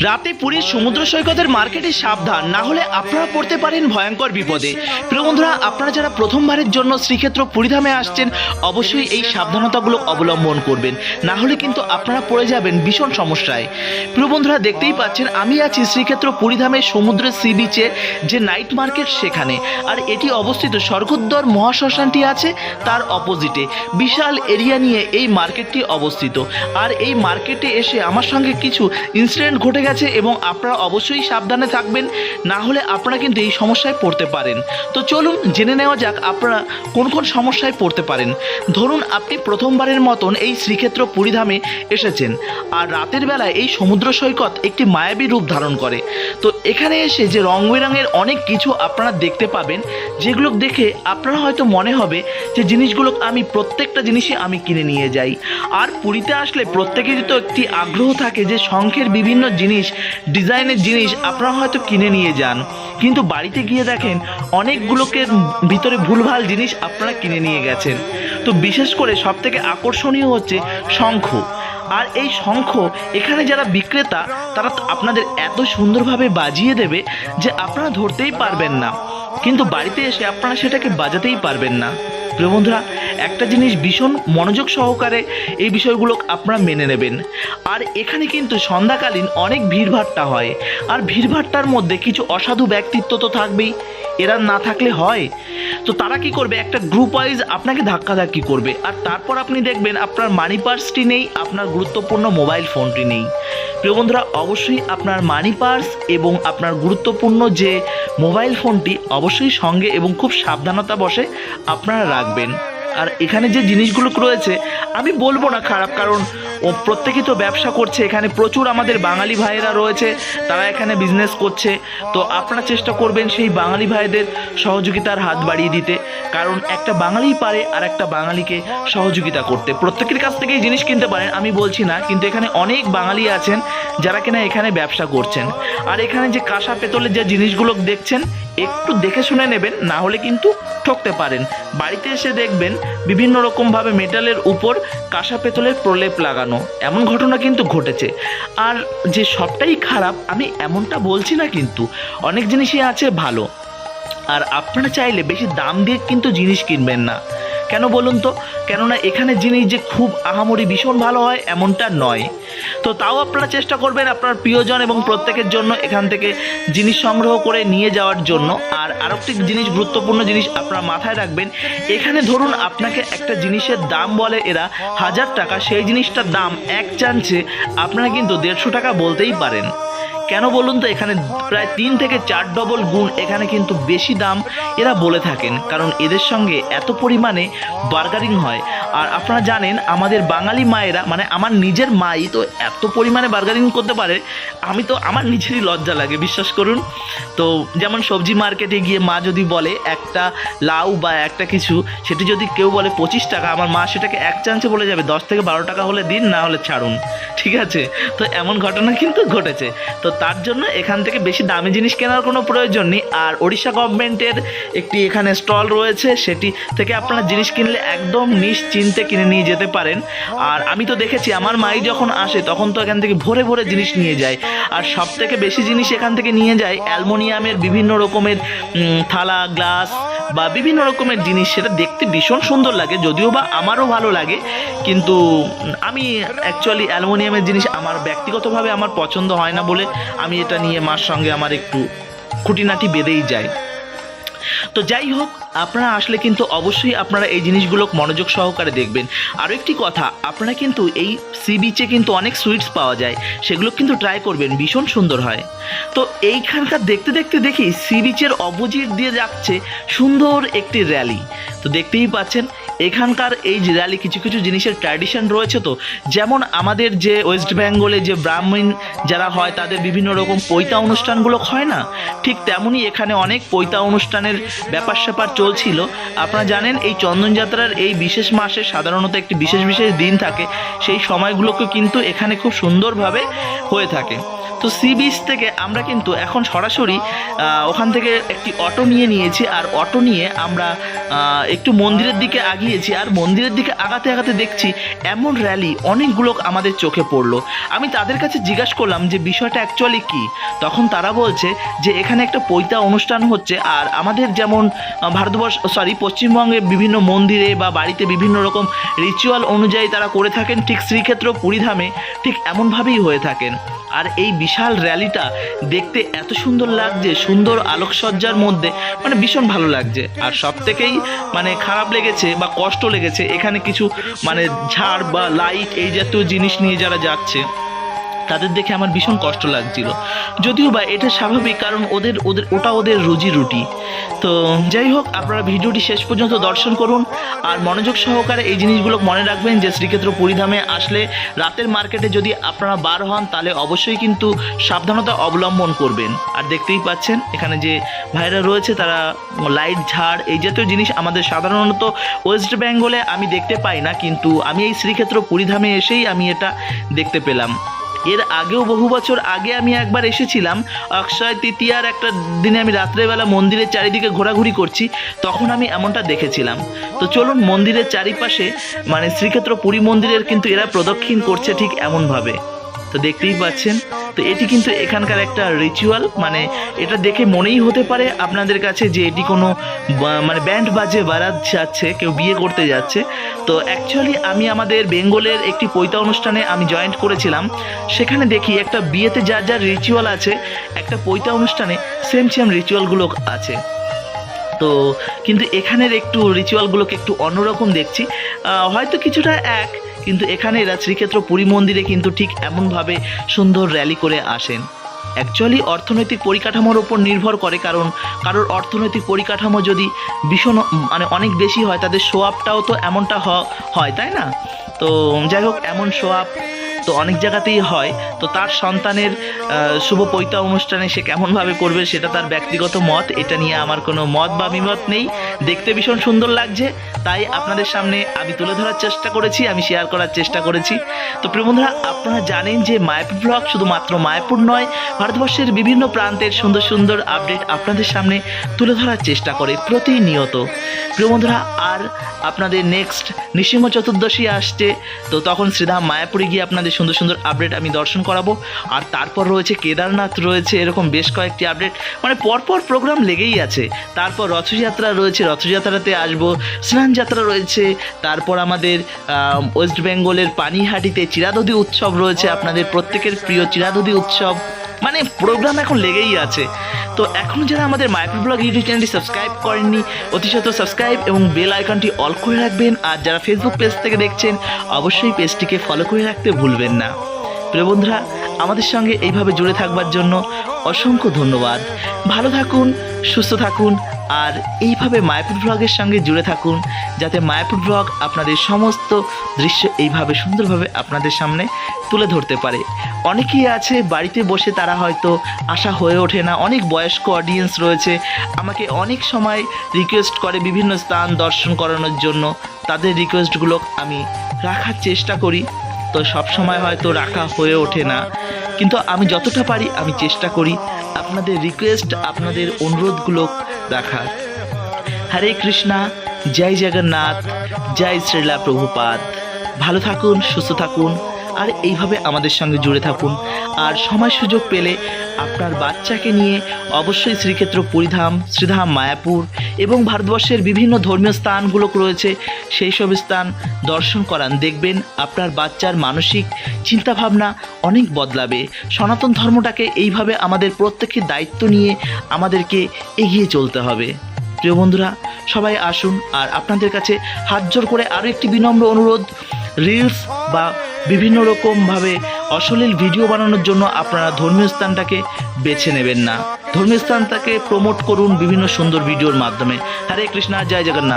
রাতে পুরীর সমুদ্র সৈকতের মার্কেটে সাবধান, না হলে আপনারা পড়তে পারেন ভয়ঙ্কর বিপদে। প্রিয় বন্ধুরা, আপনারা যারা প্রথমবারের জন্য শ্রীক্ষেত্র পুরীধামে আসছেন, অবশ্যই এই সাবধানতাগুলো অবলম্বন করবেন। না হলে কিন্তু আপনারা পড়ে যাবেন ভীষণ সমস্যায়। প্রিয় বন্ধুরা, দেখতেই পাচ্ছেন, আমি আছি শ্রীক্ষেত্র পুরীধামের সমুদ্রের সি বিচে, যে নাইট মার্কেট সেখানে। আর এটি অবস্থিত স্বর্গোদ্দর মহাশ্মশানটি আছে, তার অপোজিটে। বিশাল এরিয়া নিয়ে এই মার্কেটটি অবস্থিত। আর এই মার্কেটে এসে আমার সঙ্গে কিছু ইনসিডেন্ট ঘটে গেছে এবং আপনারা অবশ্যই সাবধানে থাকবেন, না হলে আপনারা কিন্তু এই সমস্যায় পড়তে পারেন। তো চলুন জেনে নেওয়া যাক আপনারা কোন কোন সমস্যায় পড়তে পারেন। ধরুন আপনি প্রথমবারের মতন এই শ্রীক্ষেত্র পুরীধামে এসেছেন, আর রাতের বেলায় এই সমুদ্র সৈকত একটি মায়াবী রূপ ধারণ করে। তো এখানে এসে যে রং বেরঙের অনেক কিছু আপনারা দেখতে পাবেন, যেগুলো দেখে আপনারা হয়তো মনে হবে যে জিনিসগুলো আমি প্রত্যেকটা জিনিসই আমি কিনে নিয়ে যাই। আর পুরীতে আসলে প্রত্যেকেরই তো একটি আগ্রহ থাকে যে শঙ্খের বিভিন্ন জিনিস ডিজাইনের জিনিস আপনারা হয়তো কিনে নিয়ে যান। কিন্তু বাড়িতে গিয়ে দেখেন, অনেকগুলোকে ভিতরে ভুলভাল জিনিস আপনারা কিনে নিয়ে গেছেন। তো বিশেষ করে সবথেকে আকর্ষণীয় হচ্ছে শঙ্খ। আর এই শঙ্খ, এখানে যারা বিক্রেতা, তারা আপনাদের এত সুন্দরভাবে বাজিয়ে দেবে যে আপনারা ধরতেই পারবেন না। কিন্তু বাড়িতে এসে আপনারা সেটাকে বাজাতেই পারবেন না। প্রিয় বন্ধুরা একটা জিনিস ভীষণ মনোযোগ সহকারে এই বিষয়গুলো আপনারা মেনে নেবেন। আর এখানে কিন্তু সন্ধ্যাকালীন অনেক ভিড়ভাট্টা হয়। আর ভিড়ভাট্টার মধ্যে কিছু অসাধু ব্যক্তিত্ব তো থাকবেই। এরা না থাকলে হয়। তো তারা কি করবে? একটা গ্রুপ ওয়াইজ আপনাকে ধাক্কাধাক্কি করবে। আর তারপর আপনি দেখবেন আপনার মানি পার্সটি নেই, আপনার গুরুত্বপূর্ণ মোবাইল ফোনটি নেই। প্রিয় বন্ধুরা, অবশ্যই আপনার মানি পার্স এবং আপনার গুরুত্বপূর্ণ যে মোবাইল ফোনটি অবশ্যই সঙ্গে এবং খুব সাবধানতা বসে আপনারা রাখবেন। আর এখানে যে জিনিসগুলো রয়েছে আমি বলব না খারাপ কারণ ও প্রত্যেকেই তো ব্যবসা করছে, এখানে প্রচুর আমাদের বাঙালি ভাইয়েরা রয়েছে, তারা এখানে বিজনেস করছে। তো আপনারা চেষ্টা করবেন সেই বাঙালি ভাইদের সহযোগিতার হাত বাড়িয়ে দিতে, কারণ একটা বাঙালি পারে আর একটা বাঙালিকে সহযোগিতা করতে। প্রত্যেকের কাছ থেকেই জিনিস কিনতে পারেন, আমি বলছি না, কিন্তু এখানে অনেক বাঙালি আছেন যারা কিনা এখানে ব্যবসা করছেন। আর এখানে যে কাঁসা পেতলের যে জিনিসগুলো দেখছেন, একটু দেখে শুনে নেবেন, না হলে কিন্তু ঠকতে পারেন। বাড়িতে এসে দেখবেন বিভিন্ন রকমভাবে মেটালের উপর কাঁসা পেতলের প্রলেপ লাগানো। এমন ঘটনা কিন্তু ঘটেছে। আর যে সবটাই খারাপ, আমি এমনটা বলছি না কিন্তু। অনেক জিনিসই আছে ভালো। আর আপনারা চাইলে বেশি দাম দিয়ে কিন্তু জিনিস কিনবেন না। কেন বলুন তো? কেননা এখানে জিনিস যে খুব আহামরি ভীষণ ভালো হয়, এমনটা নয়। তো তাও আপনারা চেষ্টা করবেন আপনার প্রিয়জন এবং প্রত্যেকের জন্য এখান থেকে জিনিস সংগ্রহ করে নিয়ে যাওয়ার জন্য। আর আরেকটি জিনিস গুরুত্বপূর্ণ জিনিস আপনারা মাথায় রাখবেন, এখানে ধরুন আপনাকে একটা জিনিসের দাম বলে এরা হাজার টাকা, সেই জিনিসটার দাম এক চান্সে আপনারা কিন্তু দেড়শো টাকা বলতেই পারেন। কেন বলুন তো, এখানে প্রায় তিন থেকে চার ডবল গুণ এখানে কিন্তু বেশি দাম এরা বলে থাকেন, কারণ এদের সঙ্গে এত পরিমাণে বার্গারিং হয়। আর আপনারা জানেন, আমাদের বাঙালি মায়েরা মানে আমার নিজের মাই তো এত পরিমাণে বার্গারিং করতে পারে, আমি তো আমার নিজেরই লজ্জা লাগে, বিশ্বাস করুন। তো যেমন সবজি মার্কেটে গিয়ে মা যদি বলে একটা লাউ বা একটা কিছু, সেটি যদি কেউ বলে পঁচিশ টাকা, আমার মা সেটাকে এক চান্সে বলে যাবে, দশ থেকে বারো টাকা হলে দিন, না হলে ছাড়ুন, ঠিক আছে? তো এমন ঘটনা কিন্তু ঘটেছে। তো তার জন্য এখান থেকে বেশি দামি জিনিস কেনার কোনো প্রয়োজন নেই। আর ওড়িশা গভর্নমেন্টের একটি এখানে স্টল রয়েছে, সেটি থেকে আপনারা জিনিস কিনলে একদম নিশ্চিন্তে কিনে নিয়ে যেতে পারেন। আর আমি তো দেখেছি, আমার মাই যখন আসে, তখন তো এখান থেকে ভরে ভরে জিনিস নিয়ে যায়। আর সব থেকে বেশি জিনিস এখান থেকে নিয়ে যায় অ্যালমোনিয়ামের বিভিন্ন রকমের থালা, গ্লাস বা বিভিন্ন রকমের জিনিস, সেটা দেখতে ভীষণ সুন্দর লাগে, যদিও বা আমারও ভালো লাগে। কিন্তু আমি অ্যাকচুয়ালি অ্যালুমিনিয়ামের জিনিস আমার ব্যক্তিগতভাবে আমার পছন্দ হয় না বলে আমি এটা নিয়ে মার সঙ্গে আমার একটু খুঁটিনাটি বেঁধেই যায় তো যাই হোক, আপনারা আসলে কিন্তু অবশ্যই আপনারা এই জিনিসগুলো মনোযোগ সহকারে দেখবেন। আরও একটি কথা, আপনারা কিন্তু এই সি বিচে কিন্তু অনেক সুইটস পাওয়া যায়, সেগুলো কিন্তু ট্রাই করবেন, ভীষণ সুন্দর হয়। তো এইখানকার দেখতে দেখতে দেখি সি বিচের অপোজিট দিয়ে যাচ্ছে সুন্দর একটি র্যালি তো দেখতেই পাচ্ছেন এখানকার এই র্যালি কিছু কিছু জিনিসের ট্র্যাডিশন রয়েছে তো, যেমন আমাদের যে ওয়েস্ট বেঙ্গলে যে ব্রাহ্মণ যারা হয়, তাদের বিভিন্ন রকম পৈতা অনুষ্ঠানগুলো হয় না? ঠিক তেমনই এখানে অনেক পৈতা অনুষ্ঠানের ব্যাপার স্যাপার চলছিল। আপনারা জানেন, এই চন্দনযাত্রার এই বিশেষ মাসে সাধারণত একটি বিশেষ বিশেষ দিন থাকে। সেই সময়গুলোকে কিন্তু এখানে খুব সুন্দরভাবে হয়ে থাকে। তো সি বিচ থেকে আমরা কিন্তু এখন সরাসরি ওখান থেকে একটি অটো নিয়ে নিয়েছি। আর অটো নিয়ে আমরা একটু মন্দিরের দিকে আগিয়েছি। আর মন্দিরের দিকে আগাতে আগাতে দেখছি এমন র্যালি অনেকগুলো আমাদের চোখে পড়ল। আমি তাদের কাছে জিজ্ঞাসা করলাম যে, বিষয়টা অ্যাকচুয়ালি কি? তখন তারা বলছে যে, এখানে একটা পৈতা অনুষ্ঠান হচ্ছে। আর আমাদের যেমন ভারতবর্ষ সরি পশ্চিমবঙ্গে বিভিন্ন মন্দিরে বা বাড়িতে বিভিন্ন রকম রিচুয়াল অনুযায়ী তারা করে থাকেন। ঠিক শ্রীক্ষেত্র, পুরীধামে ঠিক এমনভাবেই হয়ে থাকেন। আর এই বিশাল র্যালিটা দেখতে এত সুন্দর লাগছে, সুন্দর আলোকসজ্জার মধ্যে মানে ভীষণ ভালো লাগছে। আর সব থেকেই মানে খারাপ লেগেছে বা কষ্ট লেগেছে এখানে কিছু মানে ঝাড় বা লাইট এই জাতীয় জিনিস নিয়ে যারা যাচ্ছে। তাদের দেখে আমার ভীষণ কষ্ট লাগছিল। যদিও বা এটা স্বাভাবিক কারণ ওদের ওদের, ওটা ওদের রুজি রুটি। তো যাই হোক, আপনারা ভিডিওটি শেষ পর্যন্ত দর্শন করুন আর মনোযোগ সহকারে এই জিনিসগুলো মনে রাখবেন যে শ্রীক্ষেত্র পরিধামে আসলে রাতের মার্কেটে যদি আপনারা বার হন, তাহলে অবশ্যই কিন্তু সাবধানতা অবলম্বন করবেন। আর দেখতেই পাচ্ছেন, এখানে যে ভাইরা রয়েছে, তারা লাইট, ঝাড় এই জাতীয় জিনিস আমাদের সাধারণত ওয়েস্ট বেঙ্গলে আমি দেখতে পাই না, কিন্তু আমি এই শ্রীক্ষেত্র পরিধামে এসেই আমি এটা দেখতে পেলাম। এর আগেও বহু বছর আগে আমি একবার এসেছিলাম, অক্ষয় তৃতীয়ার একটা দিনে আমি রাত্রেবেলা মন্দিরের চারিদিকে ঘোরাঘুরি করছি, তখন আমি এমনটা দেখেছিলাম। তো চলুন মন্দিরের চারিপাশে মানে শ্রীক্ষেত্র পুরী মন্দিরের কিন্তু এরা প্রদক্ষিণ করছে ঠিক এমনভাবে। তো দেখতেই পাচ্ছেন। তো এটি কিন্তু এখানকার একটা রিচুয়াল মানে এটা দেখে মনেই হতে পারে আপনাদের কাছে যে এটি কোনো মানে ব্যান্ড বাজে বারাত যাচ্ছে, কেউ বিয়ে করতে যাচ্ছে। তো অ্যাকচুয়ালি আমি আমাদের বেঙ্গলের একটি পৈতা অনুষ্ঠানে আমি জয়েন্ট করেছিলাম। সেখানে দেখি একটা বিয়েতে যার যার রিচুয়াল আছে, একটা পৈতা অনুষ্ঠানে সেম সেম রিচুয়ালগুলো আছে। তো কিন্তু এখানের একটু রিচুয়ালগুলোকে একটু অন্যরকম দেখছি। হয়তো কিছুটা এক কিন্তু এখানে এরা শ্রীক্ষেত্র পুরী মন্দিরে কিন্তু ঠিক এমনভাবে সুন্দর র্যালি করে আসেন। অ্যাকচুয়ালি অর্থনৈতিক পরিকাঠামোর ওপর নির্ভর করে, কারণ কারোর অর্থনৈতিক পরিকাঠামো যদি ভীষণ মানে অনেক বেশি হয়, তাদের শো আপটাও তো এমনটা হয়, তাই না? তো যাই হোক, এমন শো আপ তো অনেক জায়গাতেই হয়। তো তার সন্তানের শুভ পৈতা অনুষ্ঠানে সে কেমনভাবে করবে সেটা তার ব্যক্তিগত মত। এটা নিয়ে আমার কোনো মত বা বিমত নেই। দেখতে ভীষণ সুন্দর লাগছে। তাই আপনাদের সামনে আমি তুলে ধরার চেষ্টা করেছি, আমি শেয়ার করার চেষ্টা করেছি। তো প্রিয় বন্ধুরা, আপনারা জানেন যে মায়াপুর ব্লগ শুধুমাত্র মায়াপুর নয়, ভারতবর্ষের বিভিন্ন প্রান্তের সুন্দর সুন্দর আপডেট আপনাদের সামনে তুলে ধরার চেষ্টা করে প্রতিনিয়ত। প্রিয় বন্ধুরা, আর আপনাদের নেক্সট নৃসিংহ চতুর্দশী আসছে, তো তখন শ্রীধাম মায়াপুরে গিয়ে আপনাদের সুন্দর সুন্দর আপডেট আমি দর্শন করাবো। আর তারপর রয়েছে কেদারনাথ, রয়েছে এরকম বেশ কয়েকটি আপডেট মানে পরপর প্রোগ্রাম লেগেই আছে। তারপর রথযাত্রা রয়েছে, রথযাত্রাতে আসব। স্নান যাত্রা রয়েছে। তারপর আমাদের ওয়েস্ট বেঙ্গলের পানিহাটিতে চিরাদধি উৎসব রয়েছে। আপনাদের প্রত্যেকের প্রিয় চিরাদধি উৎসব। মানে প্রোগ্রাম এখন লেগেই আছে। তো এখন যারা আমাদের মাইক্রো ব্লগ ইউটিউব চ্যানেলটি সাবস্ক্রাইব করেননি অতিশত সাবস্ক্রাইব এবং বেল আইকনটি অল করে রাখবেন। আর যারা ফেসবুক পেজ থেকে দেখছেন, অবশ্যই পেজটিকে ফলো করে রাখতে ভুলবেন না। প্রিয় বন্ধুরা, আমাদের সঙ্গে এইভাবে জুড়ে থাকবার জন্য অসংখ্য ধন্যবাদ। ভালো থাকুন, সুস্থ থাকুন, আর এইভাবে মায়াপুর ব্লগের সঙ্গে জুড়ে থাকুন, যাতে মায়াপুর ব্লগ আপনাদের সমস্ত দৃশ্য এইভাবে সুন্দরভাবে আপনাদের সামনে তুলে ধরতে পারে। অনেকেই আছে বাড়িতে বসে তারা হয়তো আশা হয়ে ওঠে না, অনেক বয়স্ক অডিয়েন্স রয়েছে। আমাকে অনেক সময় রিকোয়েস্ট করে বিভিন্ন স্থান দর্শন করানোর জন্য। তাদের রিকোয়েস্টগুলো আমি রাখার চেষ্টা করি। তো সব সময় হয়তো রাখা হয়ে ওঠে না। কিন্তু আমি যতটা পারি আমি চেষ্টা করি আপনাদের রিকোয়েস্ট আপনাদের অনুরোধগুলো রাখার। হরে কৃষ্ণা, জয় জগন্নাথ, জয় শ্রীলা প্রভুপাদ। ভালো থাকুন, সুস্থ থাকুন। আর এইভাবে আমাদের সঙ্গে জুড়ে থাকুন। আর সময় সুযোগ পেলে আপনার বাচ্চাকে নিয়ে অবশ্যই শ্রীক্ষেত্র পরিধাম, শ্রীধাম মায়াপুর এবং ভারতবর্ষের বিভিন্ন ধর্মীয় স্থানগুলো রয়েছে সেই সব স্থান দর্শন করান। দেখবেন আপনার বাচ্চার মানসিক চিন্তাভাবনা অনেক বদলাবে। সনাতন ধর্মটাকে এইভাবে আমাদের প্রত্যেকের দায়িত্ব নিয়ে আমাদেরকে এগিয়ে চলতে হবে। প্রিয় বন্ধুরা, সবাই আসুন। আর আপনাদের কাছে হাত জোর করে আরও একটি বিনম্র অনুরোধ, রিলস বা বিভিন্ন রকমভাবে অশ্লীল ভিডিও বানানোর জন্য আপনারা ধর্মীয় স্থানটাকে বেছে নেবেন না। ধর্মীয় স্থানটাকে প্রমোট করুন বিভিন্ন সুন্দর ভিডিওর মাধ্যমে। হরে কৃষ্ণা, জয় জগন্নাথ।